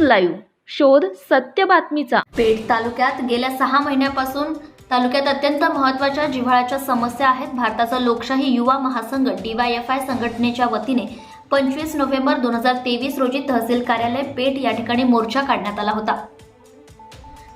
Live शोध सत्य बातमीचा. पेठ तालुक्यात गेल्या सहा महिन्यापासून तालुक्यात अत्यंत महत्त्वाच्या जिव्हाळ्याच्या समस्या आहेत. भारताचा लोकशाही युवा महासंघ डीवायएफआय संघटनेच्या वतीने पंचवीस नोव्हेंबर दोन हजार तेवीस रोजी तहसील कार्यालय पेठ या ठिकाणी मोर्चा काढण्यात आला होता.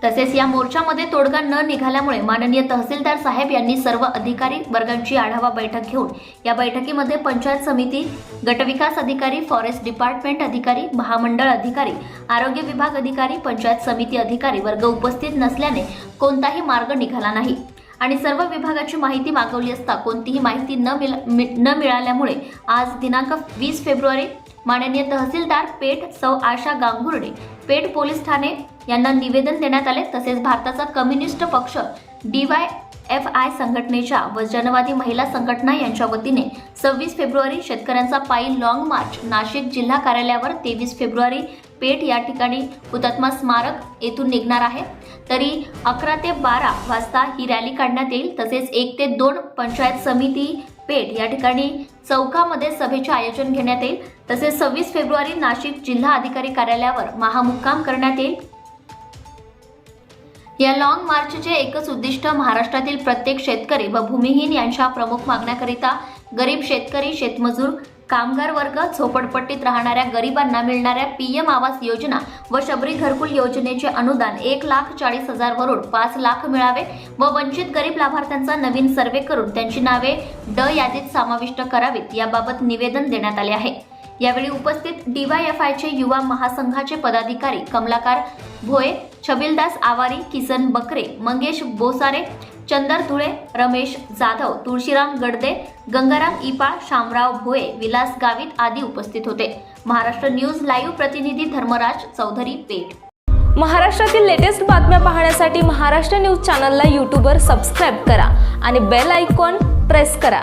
तसेच या मोर्चामध्ये तोडगा न निघाल्यामुळे माननीय तहसीलदार साहेब यांनी सर्व अधिकारी वर्गांची आढावा बैठक घेऊन या बैठकीमध्ये पंचायत समिती गटविकास अधिकारी फॉरेस्ट डिपार्टमेंट अधिकारी महामंडळ अधिकारी आरोग्य विभाग अधिकारी पंचायत समिती अधिकारी वर्ग उपस्थित नसल्याने कोणताही मार्ग निघाला नाही. आणि सर्व विभागाची माहिती मागवली असता कोणतीही माहिती न मि- न मिळाल्यामुळे आज दिनांक वीस फेब्रुवारी माननीय तहसीलदार पेठ सौ आशा गांगुर्डे. पेठ पोलीस ठाणे यांना निवेदन देण्यात आले. तसेच भारताचा कम्युनिस्ट पक्ष डीवाय एफ आय संघटनेच्या व जनवादी महिला संघटना यांच्या वतीने सव्वीस फेब्रुवारी शेतकऱ्यांचा पायी लॉंग मार्च नाशिक जिल्हा कार्यालयावर तेवीस फेब्रुवारी पेठ या ठिकाणी हुतात्मा स्मारक येथून निघणार आहे. तरी अकरा ते बारा वाजता ही रॅली काढण्यात येईल. तसेच एक ते दोन पंचायत समिती पेठ या ठिकाणी चौकामध्ये सभेचे आयोजन घेण्यात येईल. तसेच सव्वीस फेब्रुवारी नाशिक जिल्हा अधिकारी कार्यालयावर महामुक्काम करण्यात येईल. या लाँग मार्चचे एकच उद्दिष्ट महाराष्ट्रातील प्रत्येक शेतकरी व भूमिहीन यांच्या प्रमुख मागण्याकरिता गरीब शेतकरी शेतमजूर कामगार वर्ग झोपडपट्टीत राहणाऱ्या गरिबांना मिळणाऱ्या पीएम आवास योजना व शबरी घरकुल योजनेचे अनुदान एक लाख चाळीस हजारवरून पाच लाख मिळावे व वंचित गरीब लाभार्थ्यांचा नवीन सर्वे करून त्यांची नावे ड यादीत समाविष्ट करावीत याबाबत निवेदन देण्यात आले आहे. यावेळी उपस्थित डीवायएफआयचे युवा महासंघाचे पदाधिकारी कमलाकार भोये छबिलदास आवारी किसन बकरे मंगेश बोसारे चंदर धुळे रमेश जाधव तुळशीराम गडदे गंगाराम इपाळ शामराव भोये विलास गावित आदी उपस्थित होते. महाराष्ट्र न्यूज लाईव्ह प्रतिनिधी धर्मराज चौधरी पेठ. महाराष्ट्रातील लेटेस्ट बातम्या पाहण्यासाठी महाराष्ट्र न्यूज चॅनलला यूट्यूबवर सबस्क्राईब करा आणि बेल आयकॉन प्रेस करा.